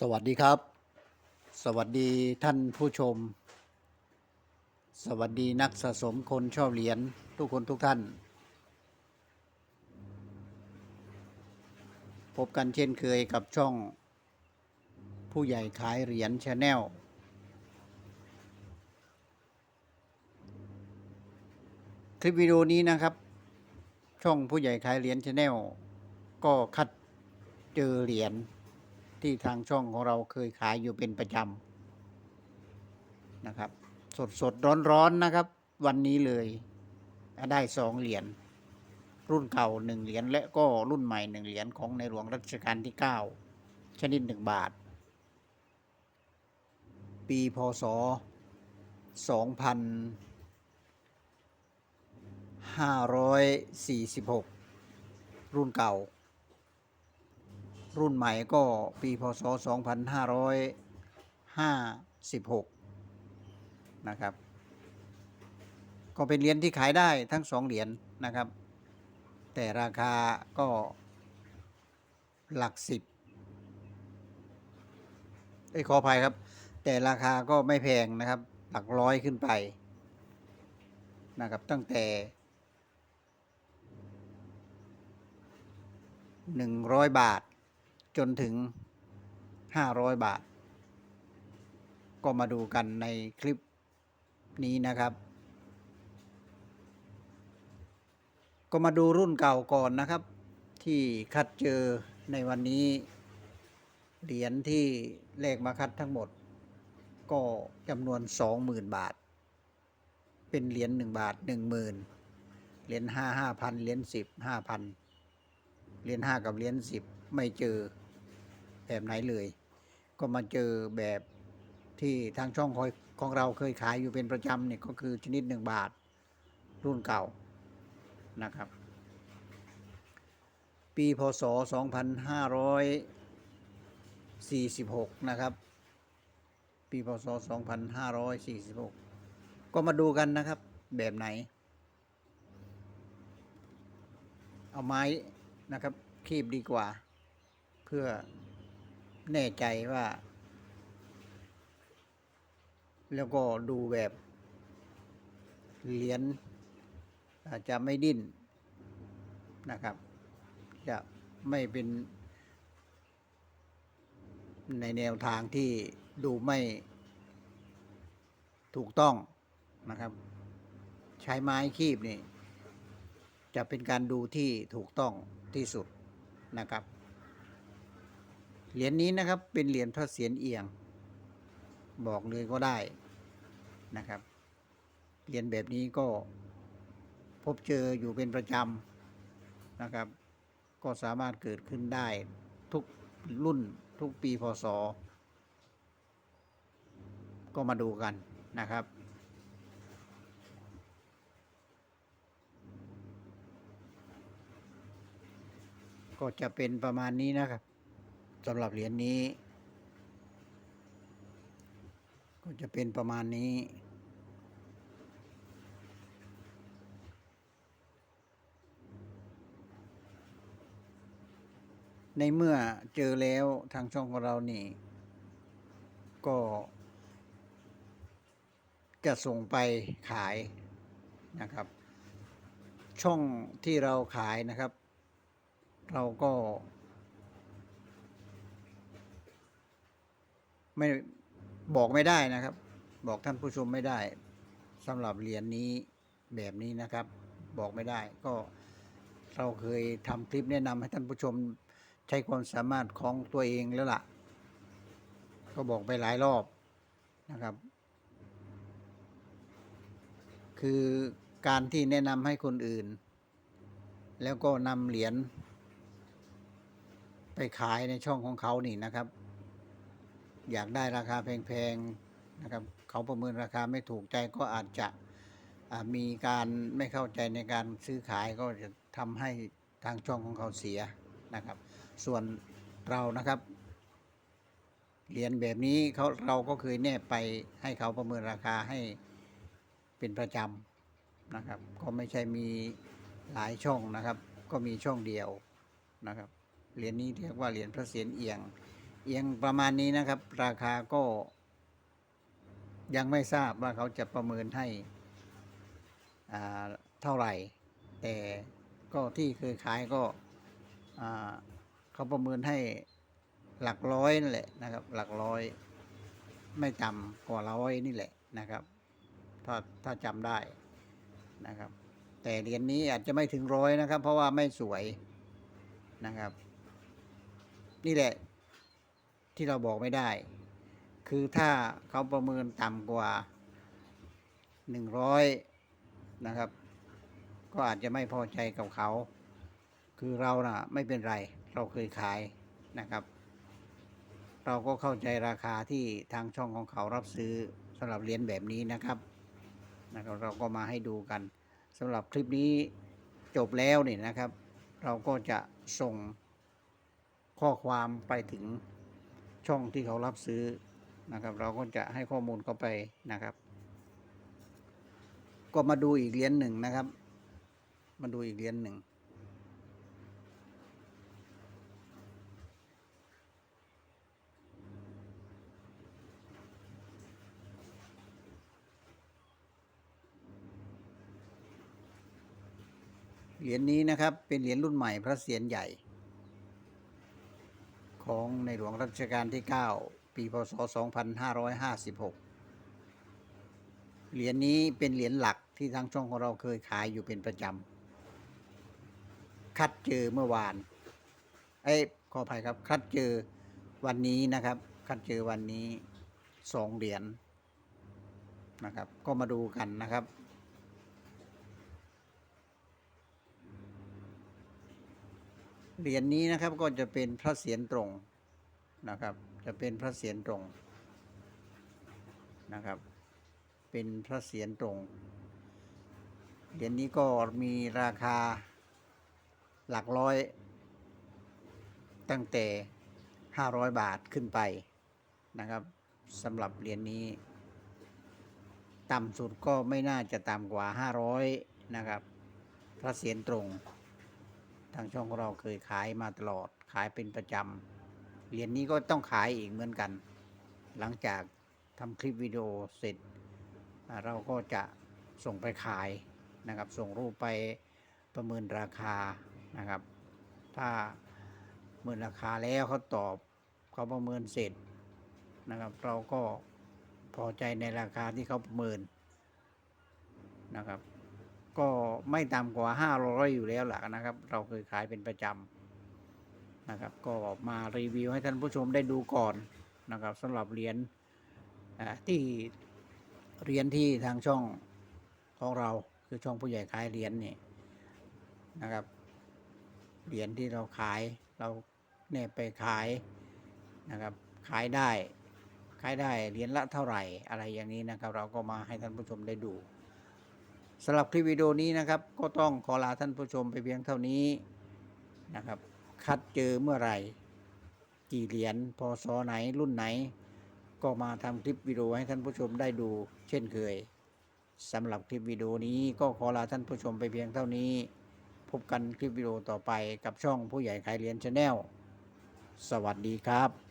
สวัสดีครับ สวัสดีท่านผู้ชม สวัสดีนักสะสมคนชอบเหรียญทุกคนทุกท่าน พบกันเช่นเคยกับช่อง ผู้ใหญ่ขายเหรียญชาแนลคลิปวิดีโอนี้นะครับ ช่องผู้ใหญ่ขายเหรียญชาแนลก็คัดเจอเหรียญ ที่ทางช่องของเราเคยขายอยู่เป็นประจำนะครับ สดสดร้อนร้อนนะครับ วันนี้เลยได้สองเหรียญรุ่นเก่าหนึ่งเหรียญและก็รุ่นใหม่หนึ่งเหรียญของในหลวงรัชกาลที่เก้าชนิดหนึ่งบาท ปีพศสองพันห้าร้อยสี่สิบหกรุ่นเก่า รุ่นใหม่ก็ปีพศ 2556 นะครับ ก็เป็นเหรียญที่ขายได้ทั้งสองเหรียญนะครับ แต่ราคาก็หลักสิบเอ้ยขออภัยครับ แต่ราคาก็ไม่แพงนะครับ หลักร้อยขึ้นไปนะครับตั้งแต่100บาท จนถึง 500 บาท ก็มาดูกันในคลิปนี้นะครับ ก็มาดูรุ่นเก่าก่อนนะครับ ที่คัดเจอในวันนี้ เหรียญที่เลขมาคัดทั้งหมด ก็จำนวน 20,000 บาท เป็นเหรียญ1บาท 10,000เหรียญ5 5,000เหรียญ10 5,000เหรียญ5กับเหรียญ10ไม่เจอ แบบไหนเลย ก็มาเจอแบบที่ทางช่องคอยของเราเคยขายอยู่เป็นประจำเนี่ยก็คือชนิดหนึ่งบาทรุ่นเก่านะครับ ปีพศ 2546 นะครับ ปีพศ 2546 ก็มาดูกันนะครับแบบไหน เอาไม้นะครับคีบดีกว่า เพื่อ แน่ใจว่า แล้วก็ดูแบบเหรียญอาจจะไม่ดิ้นนะครับ จะไม่เป็นในแนวทางที่ดูไม่ถูกต้องนะครับ ใช้ไม้คีบนี่ จะเป็นการดูที่ถูกต้องที่สุดนะครับ เหรียญนี้นะครับเป็นเหรียญพระเศียรเอียง บอกเลยก็ได้นะครับเหรียญแบบนี้ก็พบเจออยู่เป็นประจำนะครับ ก็สามารถเกิดขึ้นได้ทุกรุ่นทุกปีพศก็มาดูกันนะครับ ก็จะเป็นประมาณนี้นะครับ สำหรับเหรียญนี้ ก็จะเป็นประมาณนี้ ในเมื่อเจอแล้วทางช่องของเรานี่ ก็ จะส่งไปขายนะครับ ช่องที่เราขายนะครับ เราก็ ไม่บอกไม่ได้นะครับ บอกท่านผู้ชมไม่ได้สำหรับเหรียญนี้แบบนี้นะครับ บอกไม่ได้ ก็เราเคยทำคลิปแนะนำให้ท่านผู้ชมใช้ความสามารถของตัวเองแล้วล่ะ ก็บอกไปหลายรอบนะครับ คือการที่แนะนำให้คนอื่น แล้วก็นำเหรียญไปขายในช่องของเขานี่นะครับ อยากได้ราคาแพงๆนะครับเขาประเมินราคาไม่ถูกใจก็อาจจะมีการไม่เข้าใจในการซื้อขายก็จะทำให้ทางช่องของเขาเสียนะครับ ส่วนเรานะครับเหรียญแบบนี้เขาเราก็เคยแนบไปให้เขาประเมินราคาให้เป็นประจำนะครับ ก็ไม่ใช่มีหลายช่องนะครับ ก็มีช่องเดียวนะครับเหรียญนี้เรียกว่าเหรียญพระเศียรเอียง เอียงประมาณนี้นะครับ ราคาก็ ยังไม่ทราบว่าเขาจะประเมินให้เท่าไหร่ แต่ก็ที่เคยขายก็เขาประเมินให้หลักร้อยนั่นแหละนะครับ หลักร้อย ไม่ต่ำกว่าร้อยนี่แหละนะครับ ถ้าถ้าจำได้นะครับ แต่เหรียญนี้อาจจะไม่ถึงร้อยนะครับ เพราะว่าไม่สวยนะครับ นี่แหละ ที่เราบอกไม่ได้ คือถ้าเขาประเมินต่ำกว่าหนึ่งร้อยนะครับ ก็อาจจะไม่พอใจกับเขา คือเราน่ะไม่เป็นไรเราเคยขายนะครับ เราก็เข้าใจราคาที่ทางช่องของเขารับซื้อสำหรับเหรียญแบบนี้นะครับนะครับเราก็มาให้ดูกันสำหรับคลิปนี้จบแล้วเนี่ยนะครับ เราก็จะส่งข้อความไปถึง ช่องที่เขารับซื้อนะครับ เราก็จะให้ข้อมูลเขาไปนะครับ ก็มาดูอีกเหรียญหนึ่งนะครับ มาดูอีกเหรียญหนึ่งเหรียญนี้นะครับเป็นเหรียญรุ่นใหม่พระเศียรใหญ่ ของในหลวงรัชกาลที่ 9 ปี พศ 2556 เหรียญนี้เป็นเหรียญหลักที่ทางช่องของเราเคยขายอยู่เป็นประจำ คัดเจอเมื่อวาน เอ้ยขออภัยครับ คัดเจอวันนี้นะครับ คัดเจอวันนี้สองเหรียญนะครับ ก็มาดูกันนะครับ เหรียญนี้นะครับก็จะเป็นพระเศียรตรงนะครับ จะเป็นพระเศียรตรงนะครับ เป็นพระเศียรตรงเหรียญนี้ก็มีราคาหลักร้อย ตั้งแต่ 500 บาทขึ้นไปนะครับสำหรับเหรียญนี้ ต่ำสุดก็ไม่น่าจะต่ำกว่า 500 นะครับ พระเศียรตรง ทางช่องของเราเคยขายมาตลอดขายเป็นประจำเหรียญนี้ก็ต้องขายอีกเหมือนกัน หลังจากทำคลิปวิดีโอเสร็จ เราก็จะส่งไปขายนะครับ ส่งรูปไปประเมินราคานะครับ ถ้าเมินราคาแล้วเขาตอบเขาประเมินเสร็จนะครับ เราก็พอใจในราคาที่เขาประเมินนะครับ ก็ไม่ต่ำกว่า500อยอยู่แล้วล่ะนะครับ เราเคยขายเป็นประจำนะครับ ก็มารีวิวให้ท่านผู้ชมได้ดูก่อนนะครับสำหรับเหรียญที่เหรียญที่ทางช่องของเราคือช่องผู้ใหญ่ขายเหรียญนี่นะครับเหรียญที่เราขายเราเนี่ยไปขายนะครับ ขายได้ ขายได้เหรียญละเท่าไหร่อะไรอย่างนี้นะครับ เราก็มาให้ท่านผู้ชมได้ดู สำหรับคลิปวิดีโอนี้นะครับ ก็ต้องขอลาท่านผู้ชมไปเพียงเท่านี้นะครับ คัดเจอเมื่อไหร่ กี่เหรียญพศไหนรุ่นไหน ก็มาทำคลิปวิดีโอให้ท่านผู้ชมได้ดู เช่นเคยสำหรับคลิปวิดีโอนี้ก็ขอลาท่านผู้ชมไปเพียงเท่านี้ พบกันคลิปวิดีโอต่อไปกับช่องผู้ใหญ่ขายเหรียญชาแนลสวัสดีครับ